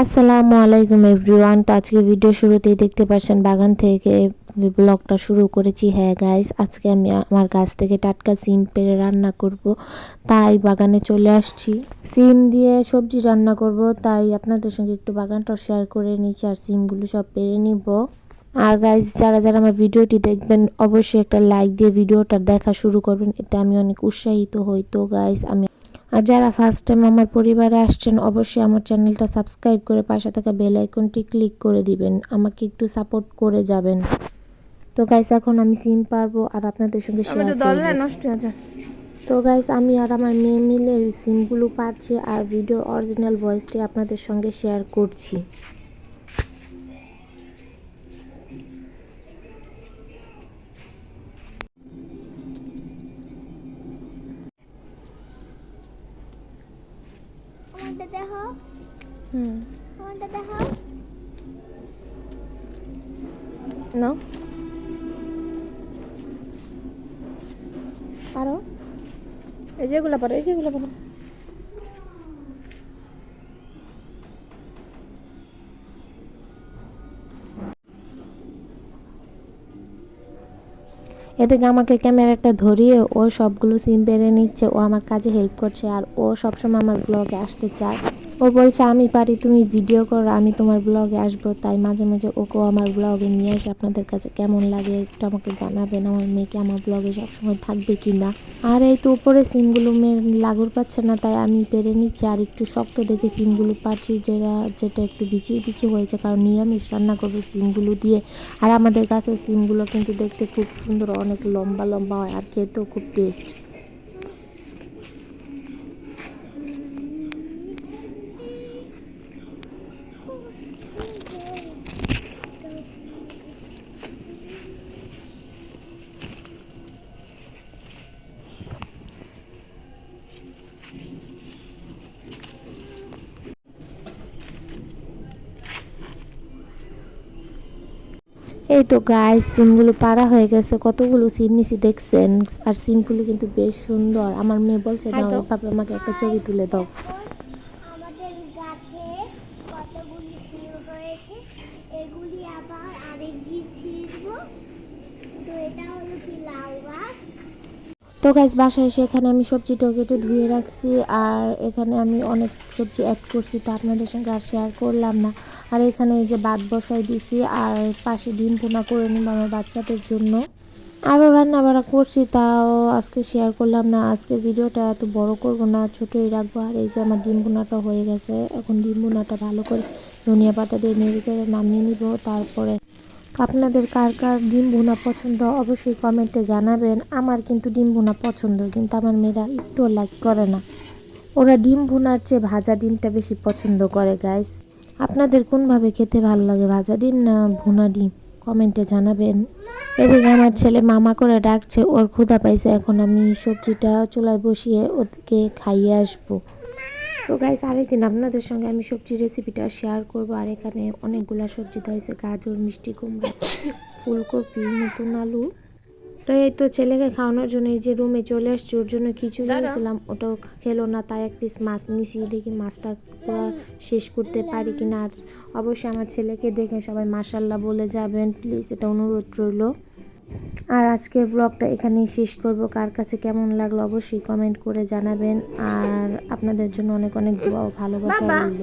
আসসালামু আলাইকুম এভরিওয়ান। তো আজকে ভিডিও শুরুতেই দেখতে পাচ্ছেন বাগান থেকে ব্লগটা শুরু করেছি। হ্যাঁ গাইস আজকে আমি আমার গাছ থেকে টাটকা সিম পেড়ে রান্না করব। তাই বাগানে চলে আসছি। সিম দিয়ে সবজি রান্না করব, তাই আপনাদের সঙ্গে একটু বাগানটা শেয়ার করে নিচ্ছি আর সিমগুলো সব পেরে নিব। আর গাইজ যারা যারা আমার ভিডিওটি দেখবেন, অবশ্যই একটা লাইক দিয়ে ভিডিওটা দেখা শুরু করবেন। এতে আমি অনেক উৎসাহিত হই। তো গাইজ আমি আর যারা ফার্স্ট টাইম আমার পরিবারে আসছেন অবশ্যই আমার চ্যানেলটা সাবস্ক্রাইব করে পাশে থাকা বেল আইকনটি ক্লিক করে দিবেন। আমাকে একটু সাপোর্ট করে যাবেন। তো গাইস এখন আমি সিম পারব আর আপনাদের সঙ্গে শেয়ার নষ্ট হয়ে যায় তো গাইস আমি আর আমার মেয়ে মিলে সিমগুলো পারছি আর ভিডিও অরিজিনাল ভয়েসটি আপনাদের সঙ্গে শেয়ার করছি। আমারটা দেখো হুম। আমারটা দেখো নাও। আরও এই যেগুলো পারো এই যেগুলো পারো। এদিকে আমাকে ক্যামেরাটা ধরিয়ে ও সবগুলো সিম পেরে নিচ্ছে, ও আমার কাজে হেল্প করছে আর ও সবসময় আমার ব্লগে আসতে চায়। ও বলছে, আমি পারি, তুমি ভিডিও করো, আমি তোমার ব্লগে আসব। তাই মাঝে মাঝে ওকেও আমার ব্লগে নিয়ে আসে, আপনাদের কাছে কেমন লাগে? একটু আমাকে জানাবেন, আমার মেয়েকে আমার ব্লগে সবসময় থাকবে কি না? আর এই তো উপরে সিমগুলো মেয়ের লাগুর পাচ্ছে না, তাই আমি পেরে নিচ্ছি, আর একটু শক্ত দেখে সিমগুলো পাচ্ছি যেটা যেটা একটু বিচিয়ে বিচিয়ে হয়েছে, কারণ নিরামিষ রান্না করব সিমগুলো দিয়ে। আর আমাদের কাছে সিমগুলো কিন্তু দেখতে খুব সুন্দর, অনেক লম্বা লম্বা হয়, আর খেতেও খুব টেস্ট এই তো গায়ে সিমগুলো পাড়া হয়ে গেছে কতগুলো সিম নিছি দেখছেন? আর সিমগুলো কিন্তু বেশ সুন্দর। আমার মেয়ে বলছে না তো। এভাবে আমাকে একটা ছবি তুলে দাও। আমাদের গাছে কতগুলি সিম হয়েছে এগুলি আবার আরেকদিন ছিঁড়ব। তো এটা হলো কি লাউ গাছ। তো গাছ বাসায় এসে এখানে আমি সবজিটা কেটে ধুয়ে রাখছি আর এখানে আমি অনেক সবজি অ্যাড করছি তা আপনাদের সঙ্গে আর শেয়ার করলাম না। আর এখানে এই যে ভাত বসাই দিছি, আর পাশে ডিম পোনা করে নিব আমার বাচ্চাদের জন্য। আরও রান্না বাড়া করছি, তাও আজকে শেয়ার করলাম না। আজকে ভিডিওটা এত বড় করব না, ছোটোই রাখব। আর এই যে আমার ডিম বোনাটা হয়ে গেছে, এখন ডিম বোনাটা ভালো করে ধনিয়া পাতা দিয়ে নেড়ে নামিয়ে নিব। তারপরে আপনাদের কার কার ডিম ভুনা পছন্দ অবশ্যই কমেন্টে জানাবেন। আমার কিন্তু ডিম ভুনা পছন্দ, কিন্তু আমার মেয়েরা একটুও লাইক করে না। ওরা ডিম ভুনার চেয়ে ভাজা ডিমটা বেশি পছন্দ করে গাইস আপনাদের কোনভাবে খেতে ভালো লাগে? ভাজা ডিম না ভুনা ডিম? কমেন্টে জানাবেন। এদিকে আমার ছেলে মামা করে ডাকছে, ওর ক্ষুধা পাইছে। এখন আমি সবজিটা চুলায় বসিয়ে ওদেরকে খাইয়ে আসব। তো গাইস আরেকদিন আপনাদের সঙ্গে আমি সবজি রেসিপিটা শেয়ার করব। আর এখানে অনেকগুলা সবজি হয়েছে। গাজর, মিষ্টি কুমড়া, ফুলকপি, নতুন আলু তো এই তো ছেলেকে খাওয়ানোর জন্য এই যে রুমে চলে আসছি ওর জন্য খিচুড়ি দাঁড়াও। নিয়েছিলাম ওটাও খেলো না তাই এক পিস মাছ নিয়েছি দেখি মাছটা পুরো শেষ করতে পারি কিনা। আর অবশ্যই আমার ছেলেকে দেখে সবাই মাসাল্লাহ বলে যাবেন প্লিজ এটা অনুরোধ রইল। আর আজকের ব্লগটা এখানেই শেষ করব কার কাছে কেমন লাগল অবশ্যই কমেন্ট করে জানাবেন। আর আপনাদের জন্য অনেক অনেক দোয়া ও ভালোবাসা। রইল।